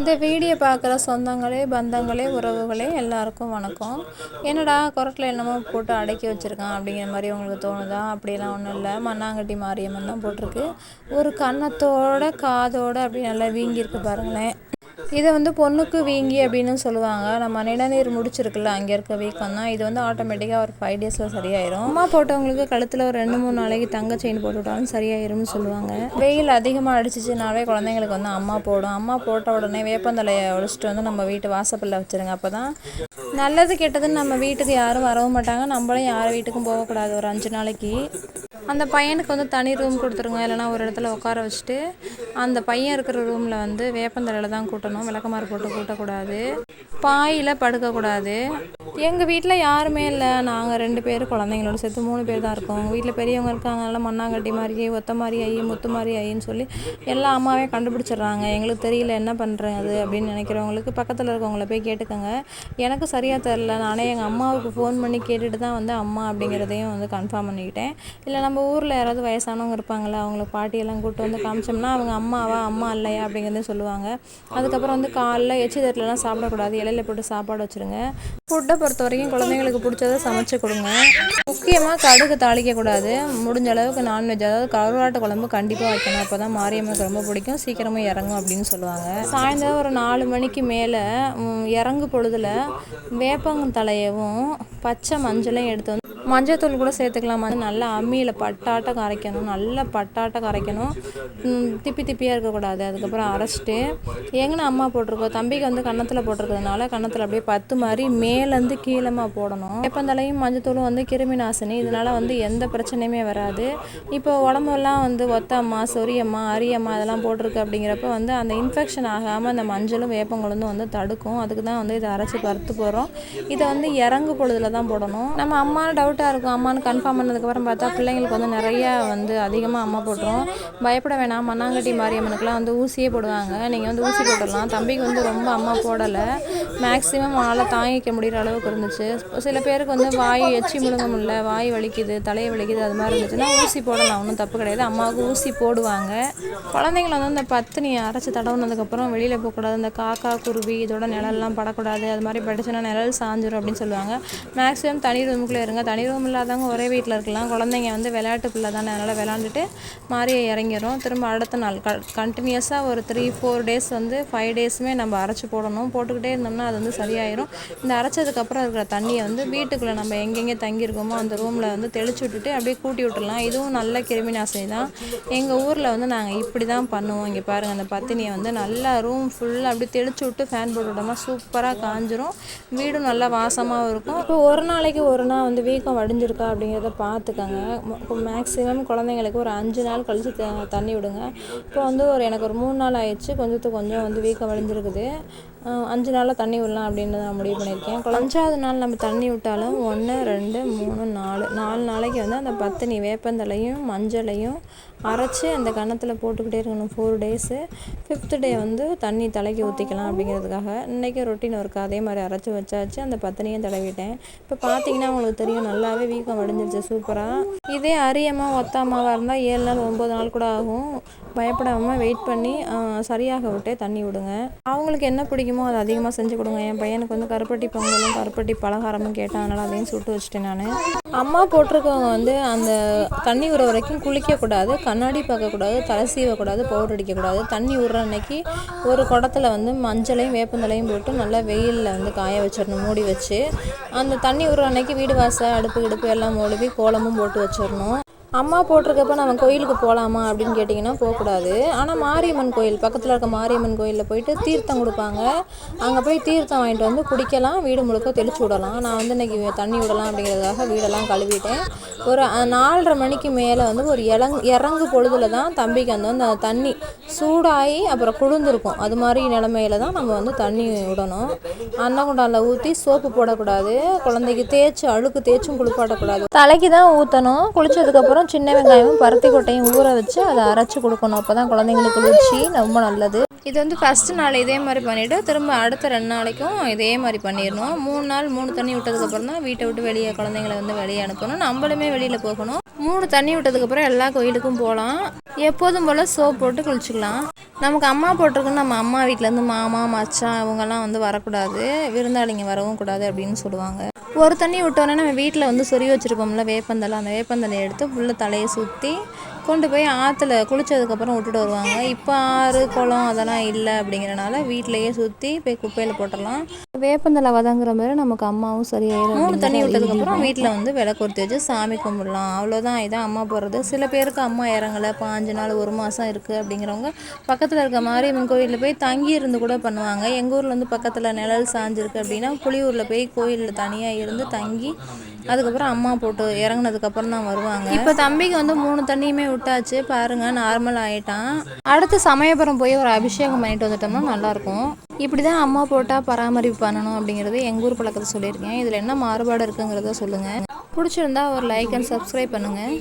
இந்த வீடியோ பார்க்குற சொந்தங்களே பந்தங்களே உறவுகளே எல்லாருக்கும் வணக்கம். என்னடா குரட்டில் என்னமோ போட்டு அடக்கி வச்சுருக்கான் அப்படிங்கிற மாதிரி உங்களுக்கு தோணுதா? அப்படியெல்லாம் ஒன்றும் இல்லை. மண்ணாங்கட்டி மாரியம்மன் தான் போட்டிருக்கு. ஒரு கன்னத்தோட காதோட அப்படி நல்லா வீங்கியிருக்கு பாருங்களேன். இதை வந்து பொண்ணுக்கு வீங்கி அப்படின்னு சொல்லுவாங்க. நம்ம நிணநீர் முடிச்சிருக்குல்ல அங்கே இருக்க வீக்கம் தான். இது வந்து ஆட்டோமேட்டிக்காக ஒரு ஃபைவ் டேஸில் சரியாயிரும். அம்மா போட்டவங்களுக்கு கழுத்தில் ஒரு ரெண்டு மூணு நாளைக்கு தங்க செயின் போட்டு விட்டாலும் சரியாயிரும்னு சொல்லுவாங்க. வெயில் அதிகமாக அடிச்சிச்சுனாவே குழந்தைங்களுக்கு வந்து அம்மா போடும். அம்மா போட்ட உடனே வேப்பந்தலையை ஒழிச்சிட்டு வந்து நம்ம வீட்டு வாசப்பல்ல வச்சுருங்க. அப்போ தான் நல்லது கெட்டதுன்னு நம்ம வீட்டுக்கு யாரும் வரவும் மாட்டாங்க. நம்மளும் யார் வீட்டுக்கும் போகக்கூடாது ஒரு அஞ்சு நாளைக்கு. அந்த பையனுக்கு வந்து தனி ரூம் கொடுத்துருங்க. இல்லைனா ஒரு இடத்துல உட்கார வச்சுட்டு அந்த பையன் இருக்கிற ரூமில் வந்து வேப்பந்தலையில் தான் கூட்டணும். விளக்கமாறு போட்டு கூட்டக்கூடாது. பாயில் படுக்கக்கூடாது. எங்கள் வீட்டில் யாருமே இல்லை. நாங்கள் ரெண்டு பேர் குழந்தைங்களோட சேர்த்து மூணு பேர் தான் இருக்கோம். வீட்டில் பெரியவங்க இருக்காங்க. நல்லா மண்ணாங்கட்டி மாதிரி ஒத்த மாதிரி ஐயி முத்து மாதிரி ஐயின்னு சொல்லி எல்லா அம்மாவே கண்டுபிடிச்சிடுறாங்க. எங்களுக்கு தெரியல என்ன பண்ணுறது அப்படின்னு நினைக்கிறவங்களுக்கு பக்கத்தில் இருக்கவங்கள போய் கேட்டுக்கோங்க. எனக்கு சரியாக தெரில நானே எங்கள் அம்மாவுக்கு ஃபோன் பண்ணி கேட்டுட்டு தான் வந்து அம்மா அப்படிங்கிறதையும் வந்து கன்ஃபார்ம் பண்ணிக்கிட்டேன். இல்லைனா நம்ம ஊரில் யாராவது வயசானவங்க இருப்பாங்களே அவங்கள பாட்டியெல்லாம் கூப்பிட்டு வந்து காமிச்சோம்னா அவங்க அம்மாவா அம்மா இல்லையா அப்படிங்கிறதையும் சொல்லுவாங்க. அதுக்கப்புறம் வந்து காலைல எச்சி தட்டிலலாம் சாப்பிடக்கூடாது இலையில போட்டு சாப்பாடு வச்சுருங்க. ஃபுட்டை பொறுத்த வரைக்கும் குழந்தைங்களுக்கு பிடிச்சத சமைச்சு கொடுங்க. முக்கியமாக கடுகு தாளிக்கக்கூடாது முடிஞ்ச அளவுக்கு நான்வெஜ் அதாவது கருவாட்டு குழம்பு கண்டிப்பாக வைக்கணும். அப்போ தான் மாரியம்மனுக்கு ரொம்ப பிடிக்கும். சீக்கிரமாக இறங்கும் அப்படின்னு சொல்லுவாங்க. சாயந்தரம் ஒரு நாலு மணிக்கு மேலே இறங்கு பொழுதுல வேப்பந்தலையவும் பச்சை மஞ்சளையும் எடுத்து வந்து மஞ்சத்தூள் கூட சேர்த்துக்கலாம். அது நல்லா அம்மியில் பட்டாட்டை கரைக்கணும். நல்லா பட்டாட்டை கரைக்கணும். திப்பி திப்பியாக இருக்கக்கூடாது. அதுக்கப்புறம் அரைச்சிட்டு எங்கன்னா அம்மா போட்டிருக்கோம். தம்பிக்கு வந்து கன்னத்தில் போட்டிருக்கிறதுனால கன்னத்தில் அப்படியே பத்து மாதிரி மேலேருந்து கீழமாக போடணும். வேப்பந்தலையும் மஞ்சத்தூளும் வந்து கிருமி நாசினி. இதனால் வந்து எந்த பிரச்சனையுமே வராது. இப்போ உடம்பெல்லாம் வந்து ஒத்தம்மா சொரியம்மா அரியம்மா அதெல்லாம் போட்டிருக்கு அப்படிங்கிறப்ப வந்து அந்த இன்ஃபெக்ஷன் ஆகாமல் அந்த மஞ்சளும் வேப்பங்களும் வந்து தடுக்கும். அதுக்கு தான் வந்து இதை அரைச்சி பருத்து போகிறோம் இதை வந்து இறங்கு பொழுதுல தான் போடணும். நம்ம அம்மா டவுட் டவுட்டாக இருக்கும். அம்மான்னு கன்ஃபார்ம் பண்ணதுக்கப்புறம் பார்த்தா பிள்ளைங்களுக்கு வந்து நிறையா வந்து அதிகமாக அம்மா போட்டுரும். பயப்பட வேணாம். மண்ணாங்கட்டி மாரியம்மனுக்குலாம் வந்து ஊசியே போடுவாங்க. நீங்கள் வந்து ஊசி போட்டுடலாம் தம்பிக்கு வந்து ரொம்ப அம்மா போடலை. மேக்ஸிமம் அவனால் தாங்கிக்க முடிகிற அளவுக்கு இருந்துச்சு. சில பேருக்கு வந்து வாய் எச்சி முழுங்க முடியல. வாய் வலிக்குது தலையை வலிக்குது அது மாதிரி இருந்துச்சுன்னா ஊசி போடலாம். ஒன்றும் தப்பு கிடையாது. அம்மாவுக்கு ஊசி போடுவாங்க. குழந்தைங்கள வந்து அந்த பத்தினி அரைச்சி தடவுனதுக்கப்புறம் வெளியில் போகக்கூடாது. இந்த காக்கா குருவி இதோட நிழல்லாம் படக்கூடாது. அது மாதிரி படிச்சுன்னா நிழல் சாஞ்சிரும் அப்படின்னு சொல்லுவாங்க. மேக்ஸிமம் தனி ரூமுக்குள்ளே இருங்க. தனி ரூம் இல்லாதவங்க ஒரே வீட்டில் இருக்கலாம். குழந்தைங்க வந்து விளையாட்டு பிள்ளை தானே. அதனால் விளாண்டுட்டு மாறியை இறங்கிடும் திரும்ப அடுத்த நாள் க கண்டினியூஸாக ஒரு த்ரீ ஃபோர் டேஸ் வந்து ஃபைவ் டேஸுமே நம்ம அரைச்சி போடணும். போட்டுக்கிட்டே இருந்தோம்னா அது வந்து சரியாயிரும். இந்த அரைச்சதுக்கப்புறம் இருக்கிற தண்ணியை வந்து வீட்டுக்குள்ளே நம்ம எங்கெங்கே தங்கியிருக்கோமோ அந்த ரூமில் வந்து தெளிச்சு விட்டுட்டு அப்படியே கூட்டி விட்டுடலாம். இதுவும் நல்ல கிருமி நாசினி தான். எங்கள் ஊரில் வந்து நாங்கள் இப்படி தான் பண்ணுவோம். இங்கே பாருங்கள் அந்த பத்தினியை வந்து நல்லா ரூம் ஃபுல்லாக அப்படியே தெளிச்சு விட்டு ஃபேன் போட்டு விட்டோமா சூப்பராக காஞ்சிரும். வீடும் நல்லா வாசமாகவும் இருக்கும். இப்போ ஒரு நாளைக்கு ஒரு நாள் வந்து வீக்கம் வடிஞ்சிருக்கா அப்படிங்கிறத பார்த்துக்கங்க. மேக்ஸிமம் குழந்தைங்களுக்கு ஒரு அஞ்சு நாள் கழித்து த தண்ணி விடுங்க. இப்போ வந்து ஒரு எனக்கு ஒரு மூணு நாள் ஆயிடுச்சு. கொஞ்சத்துக்கு கொஞ்சம் வந்து வீக்கம் வடிஞ்சிருக்குது அஞ்சு நாளில் தண்ணி விடலாம் அப்படின்னு நான் முடிவு பண்ணியிருக்கேன். அஞ்சாவது நாள் நம்ம தண்ணி விட்டாலும் ஒன்று ரெண்டு மூணு நாலு. நாலு நாளைக்கு வந்து அந்த பத்தினி வேப்பந்தலையும் மஞ்சளையும் அரைச்சி அந்த கன்னத்தில் போட்டுக்கிட்டே இருக்கணும். ஃபோர் டேஸு ஃபிஃப்த்து டே வந்து தண்ணி தலைக்கு ஊற்றிக்கலாம் அப்படிங்கிறதுக்காக. இன்றைக்கி ரொட்டீன் ஒர்க்கு அதே மாதிரி அரைச்சி வச்சாச்சு. அந்த பத்தினியும் தடவிட்டேன். இப்போ பார்த்தீங்கன்னா உங்களுக்கு தெரியும் நல்லாவே வீக்கம் வடிஞ்சிருச்சு சூப்பராக இதே அரியமாக ஒத்தாமாவாக இருந்தால் ஏழு நாள் ஒம்பது நாள் கூட ஆகும். பயப்படாமல் வெயிட் பண்ணி சரியாக விட்டே தண்ணி விடுங்க. அவங்களுக்கு என்ன பிடிக்கும்? அதை அதிகமாக செஞ்சு கொடுங்க. என் பையனுக்கு வந்து கருப்பட்டி பொங்கலும் கருப்பட்டி பலகாரமும் கேட்டான். அதனால் அதையும் சுட்டு வச்சுட்டேன் நான். அம்மா போட்டிருக்கவங்க வந்து அந்த தண்ணி விடுற வரைக்கும் குளிக்கக்கூடாது கண்ணாடி பார்க்கக்கூடாது தலை சீவக்கூடாது பவுடர் அடிக்கக்கூடாது தண்ணி விடுற அன்னைக்கு ஒரு குடத்துல வந்து மஞ்சளையும் வேப்பந்தலையும் போட்டு நல்லா வெயிலில் வந்து காய வச்சிடணும் மூடி வச்சு. அந்த தண்ணி விடுற அன்னைக்கு வீடு வாசல் அடுப்பு கிடுப்பு எல்லாம் மூழுவி கோலமும் போட்டு வச்சிடணும். அம்மா போட்டிருக்கப்ப நம்ம கோயிலுக்கு போகலாமா அப்படின்னு கேட்டிங்கன்னா போகக்கூடாது. ஆனால் மாரியம்மன் கோயில் பக்கத்தில் இருக்க மாரியம்மன் கோயிலில் போயிட்டு தீர்த்தம் கொடுப்பாங்க. அங்கே போய் தீர்த்தம் வாங்கிட்டு வந்து குடிக்கலாம் வீடு முழுக்க தெளிச்சு விடலாம். நான் வந்து இன்றைக்கி தண்ணி விடலாம் அப்படிங்கிறதுக்காக வீடெல்லாம் கழுவிட்டேன். ஒரு நாலரை மணிக்கு மேலே வந்து ஒரு இளங் இறங்கு பொழுதுல தான் தம்பிக்கு அந்த அந்த தண்ணி சூடாகி அப்புறம் குளிர்ந்துருக்கும். அது மாதிரி நிலமையில தான் நம்ம வந்து தண்ணி விடணும். அன்னகுண்டானில் ஊற்றி சோப்பு போடக்கூடாது. குழந்தைக்கு தேய்ச்சி அழுக்கு தேய்ச்சும் குளிப்பாட்டக்கூடாது. தலைக்கு தான் ஊற்றணும் குளிச்சதுக்கப்புறம் அப்புறம் சின்ன வெங்காயமும் பருத்தி கொட்டையும் ஊற வச்சு அதை அரைச்சி கொடுக்கணும். அப்போ தான் குழந்தைங்களுக்கு குளிர்ச்சி ரொம்ப நல்லது. இது வந்து ஃபஸ்ட்டு நாள் இதே மாதிரி பண்ணிவிட்டு திரும்ப அடுத்த ரெண்டு நாளைக்கும் இதே மாதிரி பண்ணிடணும். மூணு நாள் மூணு தண்ணி விட்டதுக்கப்புறம் தான் வீட்டை விட்டு வெளியே குழந்தைங்கள வந்து வெளியே அனுப்பணும். நம்மளுமே வெளியில் போகணும். மூணு தண்ணி விட்டதுக்கப்புறம் எல்லா கோயிலுக்கும் போகலாம். எப்போதும் போல் சோப் போட்டு குளிச்சுக்கலாம். நமக்கு அம்மா போட்டிருக்குன்னு நம்ம அம்மா வீட்டிலேருந்து மாமா மச்சான் இவங்கெல்லாம் வந்து வரக்கூடாது. விருந்தாளிங்க வரவும் கூடாது அப்படின்னு சொல்லுவாங்க. ஒரு தண்ணி விட்டோன்னே நம்ம வீட்டில் வந்து சொறி வச்சுருப்போம்ல வேப்பந்தலை அந்த வேப்பந்தலையை எடுத்து ஃபுல்லாக தலையை சுற்றி கொண்டு போய் ஆற்றுல குளித்ததுக்கப்புறம் விட்டுட்டு வருவாங்க. இப்போ ஆறு குளம் அதெல்லாம் இல்லை அப்படிங்கிறனால வீட்டிலையே சுற்றி போய் குப்பையில் போட்டுடலாம். வேப்பந்தலை வதங்குற மாதிரி நமக்கு அம்மாவும் சரியாயிடும் மூணு தண்ணி விட்டதுக்கப்புறம் வீட்டில் வந்து விளக்கு வச்சு சாமி கும்பிடலாம். அவ்வளோதான் இதான் அம்மா போடுறது. சில பேருக்கு அம்மா இறங்கலை. பாஞ்சு நாள் ஒரு மாதம் இருக்குது அப்படிங்கிறவங்க பக்கத்தில் இருக்க மாரியம்மன் கோயிலில் போய் தங்கி இருந்து கூட பண்ணுவாங்க. எங்கள் ஊரில் வந்து பக்கத்தில் நிழல் சாஞ்சிருக்கு அப்படின்னா புளியூரில் போய் கோயிலில் தனியாக இருந்து தங்கி அதுக்கப்புறம் அம்மா போட்டு இறங்குனதுக்கப்புறம் தான் வருவாங்க. இப்போ தம்பிக்கு வந்து மூணு தண்ணியுமே விட்டாச்சு. பாருங்க நார்மல் ஆயிட்டான். அடுத்து சமயபுரம் போய் ஒரு அபிஷேகம் பண்ணிட்டு வந்துட்டோம்னா நல்லாயிருக்கும் இப்படி தான் அம்மா போட்டால் பராமரிப்பு பண்ணணும் அப்படிங்கிறது எங்கள் ஊர் பழக்கத்தை சொல்லியிருக்கேன். இதில் என்ன மாறுபாடு இருக்குங்கிறத சொல்லுங்கள் பிடிச்சிருந்தா ஒரு லைக் அண்ட் சப்ஸ்கிரைப் பண்ணுங்கள்